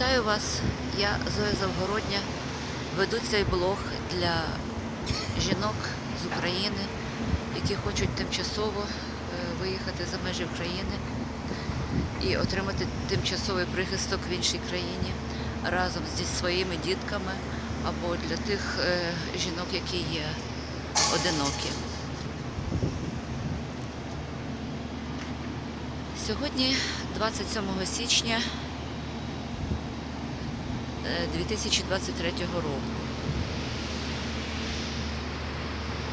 Вітаю вас, я Зоя Завгородня. Веду цей блог для жінок з України, які хочуть тимчасово е, виїхати за межі України і отримати тимчасовий прихисток в іншій країні разом зі своїми дітками або для тих е, жінок, які є одинокі. Сьогодні, 27 січня 2023 року.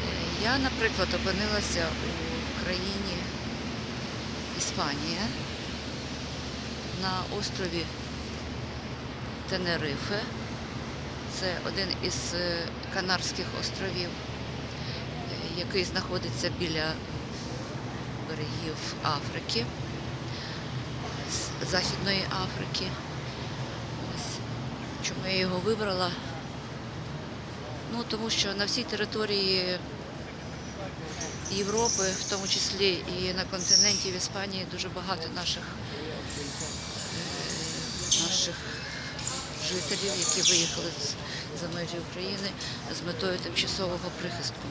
Е, Я, наприклад, опинилася у країні Іспанія на острові Тенерифе. Це один із е, Канарських островів, е, який знаходиться біля берегів Африки, Західної Африки. Чому я його вибрала? Ну, тому що на всій території Європи, в тому числі і на континенті в Іспанії, дуже багато наших, е, наших жителів, які виїхали за межі України з метою тимчасового прихистку.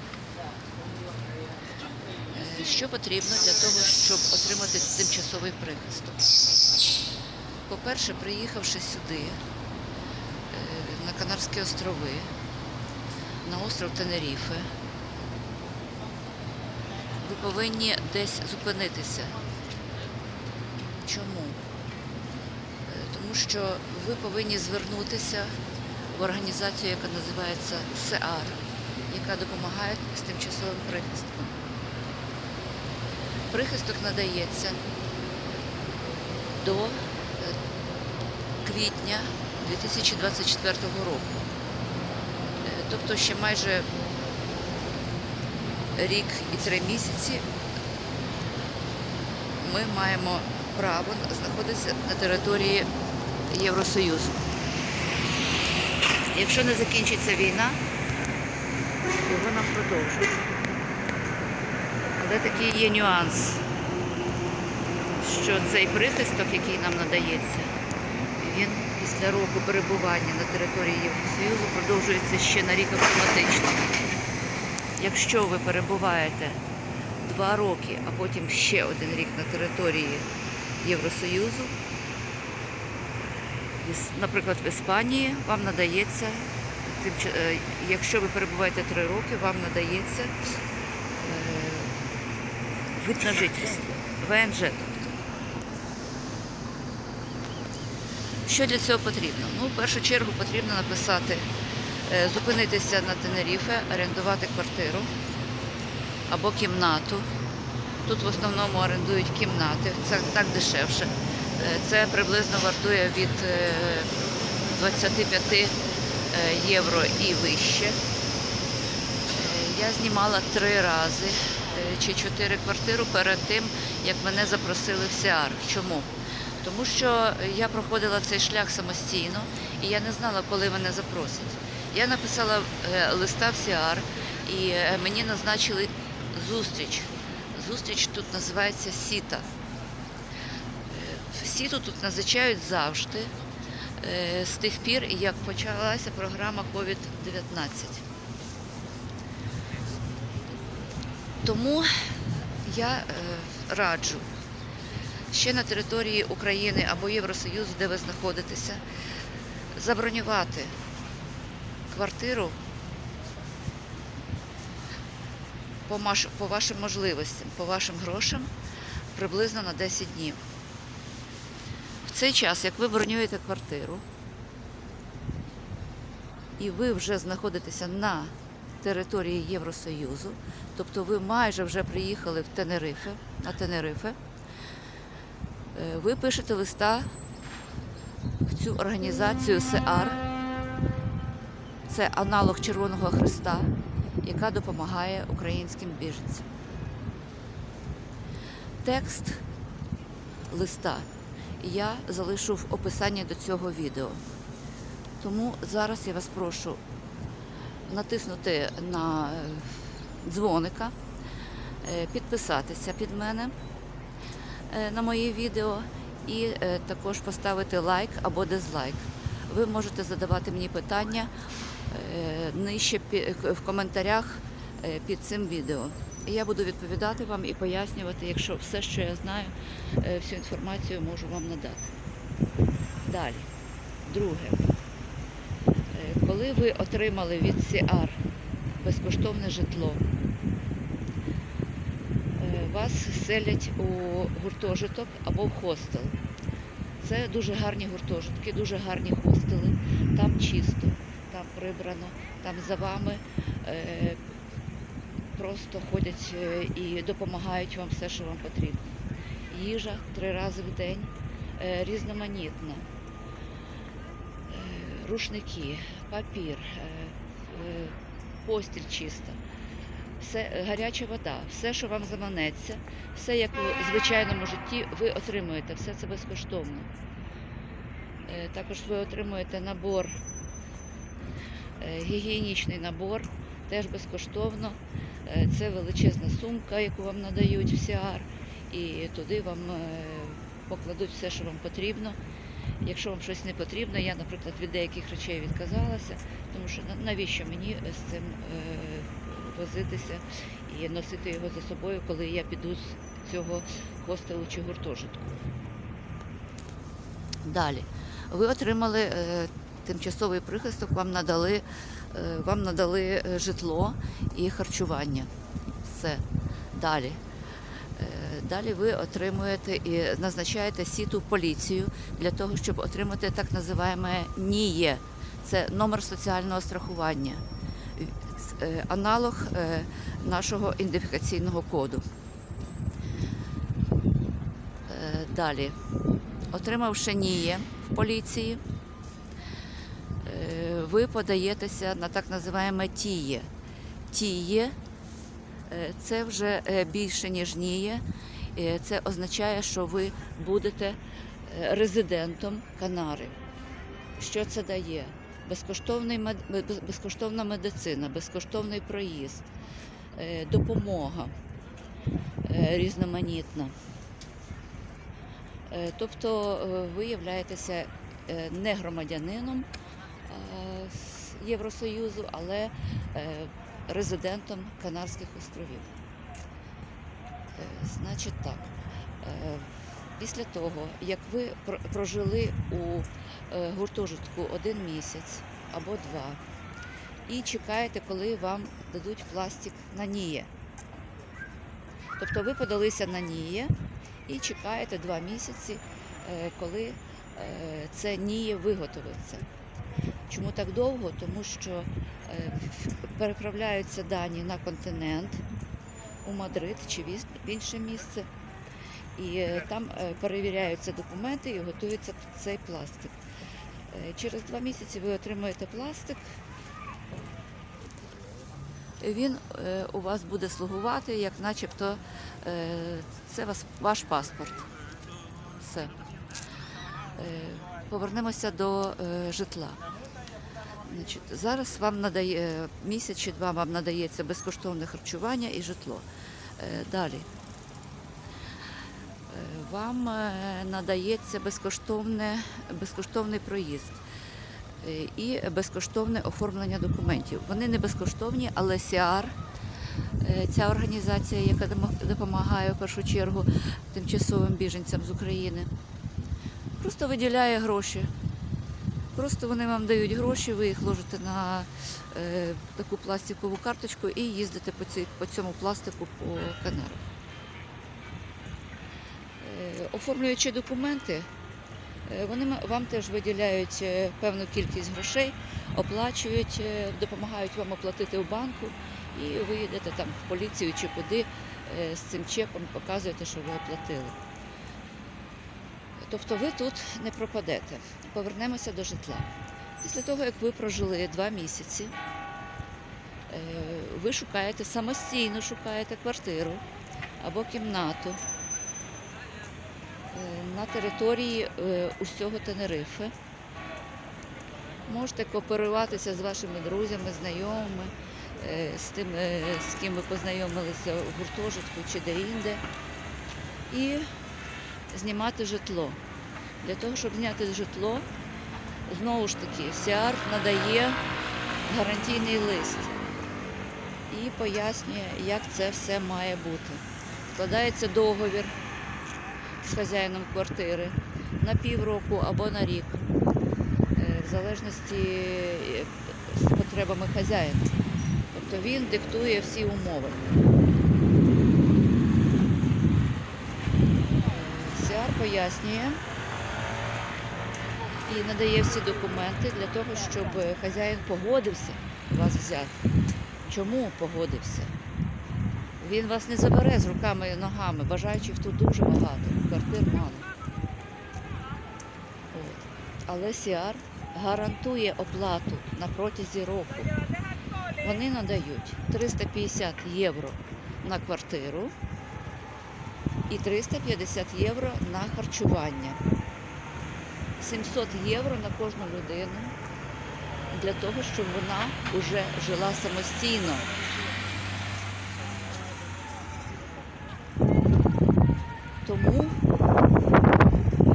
Е, Що потрібно для того, щоб отримати тимчасовий прихисток? По-перше, приїхавши сюди, Канарські острови, на остров Тенеріфе, ви повинні десь зупинитися. Чому? Е, Тому що ви повинні звернутися в організацію, яка називається СЕАР, яка допомагає з тимчасовим прихистком. Прихисток надається до е, квітня 2024 року. Е, Тобто ще майже рік і три місяці ми маємо право знаходитися на території Євросоюзу. Якщо не закінчиться війна, його нам продовжують. Але такий є нюанс, що цей прихисток, який нам надається, він після року перебування на території Євросоюзу продовжується ще на рік автоматично. Якщо ви перебуваєте два роки, а потім ще один рік на території Євросоюзу, наприклад, в Іспанії вам надається, е, якщо ви перебуваєте три роки, вам надається е, вид на жительство, ВНЖ. тобто. Що для цього потрібно? Ну, в першу чергу потрібно написати, е, зупинитися на Тенеріфе, орендувати квартиру або кімнату. Тут в основному орендують кімнати, це так дешевше. Е, Це приблизно вартує від е, 25 е, євро і вище. Я знімала три рази чи чотири квартиру перед тим, як мене запросили в СІАР. Чому? Тому що я проходила цей шлях самостійно і я не знала, коли мене запросять. Я написала е, листа в СІАР і е, мені назначили зустріч. Зустріч тут називається Сіта. Е, Сіту тут назначають завжди з тих пір, як почалася програма COVID-19. Тому я раджу ще на території України або Євросоюзу, де ви знаходитеся, забронювати квартиру по, вашим можливостям, по вашим грошам приблизно на 10 днів. В цей час, як ви бронюєте квартиру, і ви вже знаходитеся на території Євросоюзу, тобто ви майже вже приїхали в Тенерифе, на Тенерифе, ви пишете листа в цю організацію СЕАР, це аналог Червоного Христа, яка допомагає українським біженцям. Текст листа я залишу в описанні до цього відео. Тому зараз я вас прошу натиснути на е, дзвоника, е, підписатися під мене е, на моє відео і е, також поставити лайк або дизлайк. Ви можете задавати мені питання е, нижче в коментарях е, під цим відео. Я буду відповідати вам і пояснювати, якщо все, що я знаю, е, всю інформацію можу вам надати. Далі. Друге. Е, Коли ви отримали від CR безкоштовне житло, е, вас селять у гуртожиток або в хостел. Це дуже гарні гуртожитки, дуже гарні хостели. Там чисто, там прибрано, там за вами е, просто ходять е, і допомагають вам все, що вам потрібно. Їжа три рази в день, е, різноманітна. Рушники, папір, постіль чиста, все, е, гаряча вода, все, що вам заманеться, все як у звичайному житті, ви отримуєте, все це безкоштовно. Е, Також ви отримуєте набор, е, гігієнічний набор, теж безкоштовно. Це величезна сумка, яку вам надають в СІАР, і туди вам покладуть все, що вам потрібно. Якщо вам щось не потрібно, я, наприклад, від деяких речей відказалася, тому що навіщо мені з цим возитися і носити його за собою, коли я піду з цього хостелу чи гуртожитку. Далі. Ви отримали е, тимчасовий прихисток, вам надали, е, вам надали е, житло і харчування. Все. Далі. Е, Далі ви отримуєте і назначаєте сіту поліцію для того, щоб отримати так називаємо НІЄ. Це номер соціального страхування, аналог е, нашого ідентифікаційного коду. Е, Далі. Отримавши НІЄ в поліції, е, ви подаєтеся на так називаємо ТІЄ. ТІЄ е, це вже е, більше, ніж НІЄ. Е, Це означає, що ви будете е, резидентом Канари. Що це дає? Безкоштовний безкоштовна медицина, безкоштовний проїзд, е, допомога е, різноманітна. Е, Тобто ви являєтеся не громадянином Євросоюзу, але резидентом Канарських островів. Значить так, після того, як ви пр- прожили у е, гуртожитку один місяць або два, і чекаєте, коли вам дадуть пластик на ніє. Тобто ви подалися на ніє і чекаєте два місяці, е, коли е, це ніє виготовиться. Чому так довго? Тому що переправляються дані на континент у Мадрид чи в інше місце. І е, там е, перевіряються документи і готується цей пластик. Е, Через два місяці ви отримаєте пластик. Він у вас буде слугувати, як начебто це ваш паспорт. Все. Повернемося до житла. Значить, зараз вам надає місяць чи два вам надається безкоштовне харчування і житло. Далі. Вам е, надається безкоштовне, безкоштовний проїзд е, і безкоштовне оформлення документів. Вони не безкоштовні, але СІАР, е, ця організація, яка допомагає в першу чергу тимчасовим біженцям з України, просто виділяє гроші. Просто вони вам дають гроші, ви їх ложите на таку пластикову карточку і їздите по, цій, по цьому пластику по Канарах. Оформлюючи документи, е, вони вам теж виділяють е, певну кількість грошей, оплачують, е, допомагають вам оплатити в банку, і ви йдете там в поліцію чи куди з цим чеком, показуєте, що ви оплатили. Тобто ви тут не пропадете. Повернемося до житла. Після того, як ви прожили два місяці, ви шукаєте самостійно шукаєте квартиру або кімнату на території е, усього Тенерифе. Можете кооперуватися з вашими друзями, знайомими, е, з тим, е, з ким ви познайомилися в гуртожитку чи де-інде, і знімати житло. Для того, щоб зняти житло, знову ж таки, СІАР надає гарантійний лист і пояснює, як це все має бути. Складається договір з хазяїном квартири на півроку або на рік, е, в залежності е, з потребами хазяїна. Тобто він диктує всі умови. СІАР пояснює і надає всі документи для того, щоб хазяїн погодився вас взяти. Чому погодився? Він вас не забере з руками і ногами, бажаючих тут дуже багато, квартир мало. От. Але Сіар гарантує оплату на протязі року. Вони надають 350 євро на квартиру і 350 євро на харчування. 700 євро на кожну людину для того, щоб вона вже жила самостійно. Тому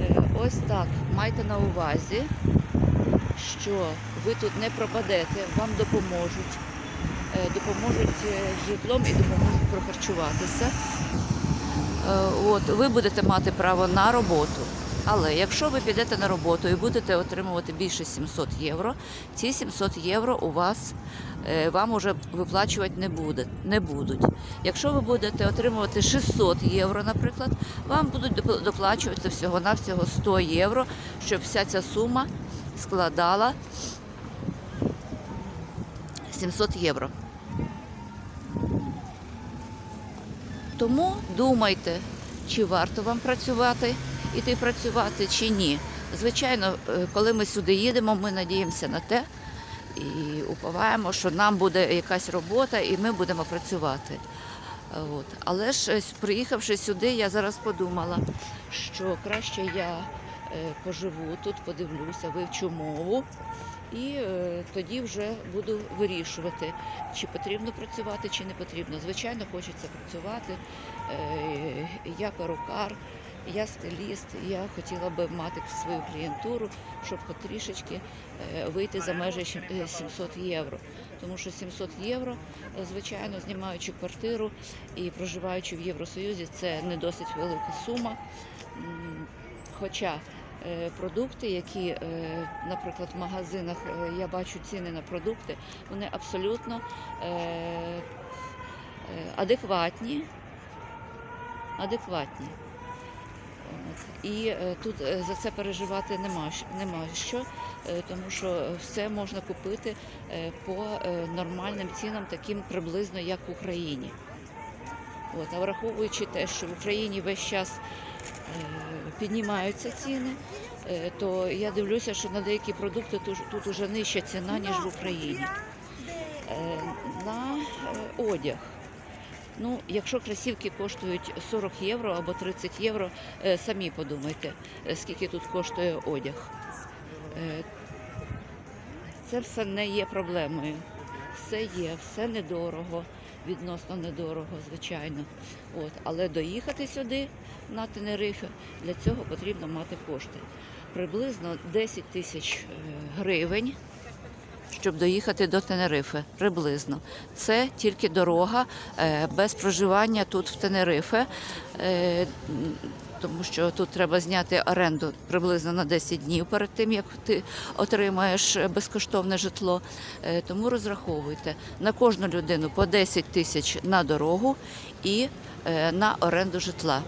е, ось так майте на увазі, що ви тут не пропадете, вам допоможуть, е, допоможуть е, житлом і допоможуть прохарчуватися. От, ви будете мати право на роботу. Але якщо ви підете на роботу і будете отримувати більше 700 євро, ці 700 євро у вас е, вам уже виплачувати не, буде, не будуть. Якщо ви будете отримувати 600 євро, наприклад, вам будуть доплачувати всього-навсього 100 євро, щоб вся ця сума складала 700 євро. Тому думайте, чи варто вам працювати, іти працювати, чи ні. Звичайно, е, коли ми сюди їдемо, ми надіємося на те і уповаємо, що нам буде якась робота і ми будемо працювати. От. Але ж е, приїхавши сюди, я зараз подумала, що краще я е, поживу тут, подивлюся, вивчу мову. І тоді вже буду вирішувати, чи потрібно працювати, чи не потрібно. Звичайно, хочеться працювати. Я перукар, я стиліст, я хотіла би мати свою клієнтуру, щоб хоч трішечки е, вийти за межі е, 700 євро. Тому що 700 євро, е, звичайно, знімаючи квартиру і проживаючи в Євросоюзі, це не досить велика сума. Хоча е, продукти, які, е, наприклад, в магазинах е, я бачу ціни на продукти, вони абсолютно е, е, адекватні. Адекватні. І е, тут е, за це переживати нема, нема що, е, тому що все можна купити по нормальним цінам, таким приблизно як в Україні. От, а враховуючи те, що в Україні весь час піднімаються ціни, то я дивлюся, що на деякі продукти тут, уже нижча ціна, ніж в Україні. На одяг. Ну, якщо кросівки коштують 40 євро або 30 євро, е, самі подумайте, е, скільки тут коштує одяг. Е, Це все не є проблемою. Все є, все недорого, відносно недорого, звичайно. От. Але доїхати сюди, на Тенерифе, для цього потрібно мати кошти. Приблизно 10 тисяч гривень щоб доїхати до Тенерифе. Приблизно. Це тільки дорога е, без проживання тут в Тенерифе. е, Тому що тут треба зняти оренду приблизно на 10 днів перед тим, як ти отримаєш безкоштовне житло. Е, Тому розраховуйте на кожну людину по 10 тисяч на дорогу і на оренду житла.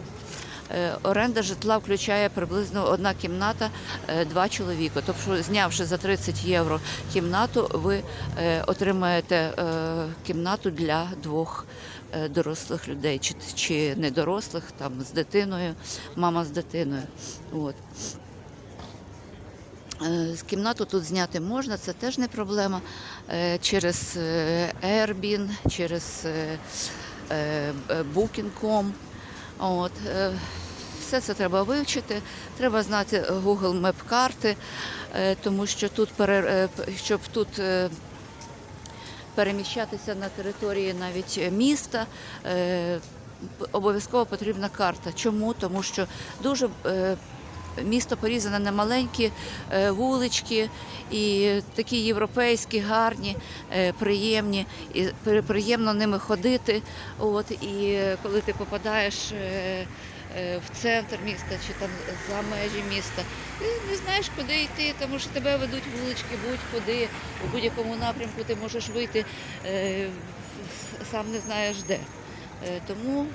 Е, Оренда житла включає приблизно одна кімната, е, два чоловіка. Тобто, знявши за 30 євро кімнату, ви е, отримаєте кімнату для двох дорослих людей, чи, чи не дорослих, там з дитиною, мама з дитиною. От. Кімнату тут зняти можна, це теж не проблема. Через Airbnb, через Booking.com. От, е, все це треба вивчити. Треба знати Google Map карти, е, тому що тут е, щоб тут переміщатися на території навіть міста. Обов'язково потрібна карта. Чому? Тому що дуже місто порізане на маленькі е, вулички і такі європейські, гарні, е, приємні, і приємно ними ходити. От, і коли ти попадаєш е, в центр міста чи там за межі міста, ти не знаєш, куди йти, тому що тебе ведуть вулички будь-куди, у будь-якому напрямку ти можеш вийти, сам не знаєш де. Тому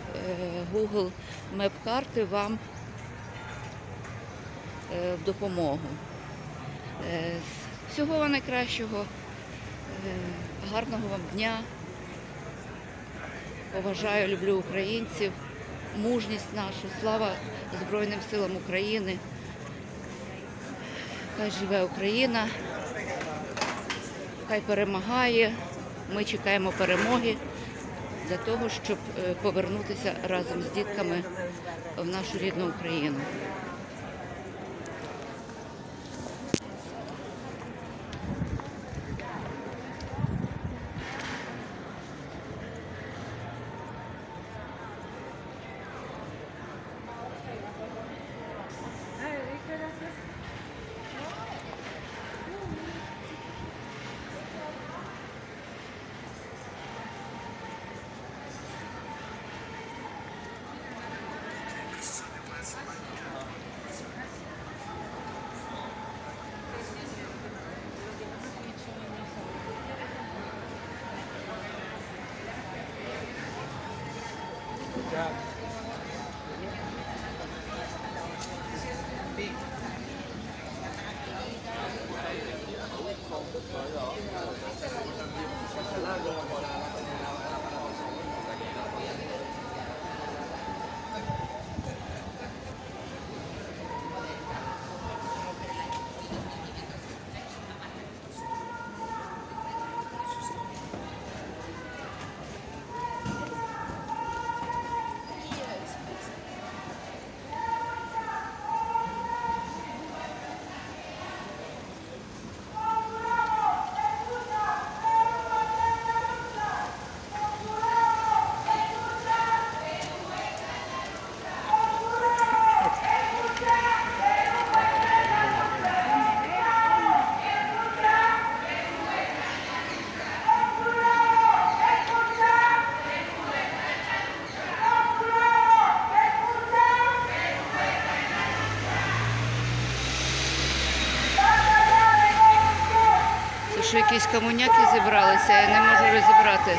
Google Map карти вам в допомогу. Е, Всього вам найкращого, е, гарного вам дня. Поважаю, люблю українців, мужність нашу, слава Збройним силам України. Хай живе Україна, хай перемагає. Ми чекаємо перемоги для того, щоб е, повернутися разом з дітками в нашу рідну Україну. Що якісь комуняки зібралися, я не можу розібрати.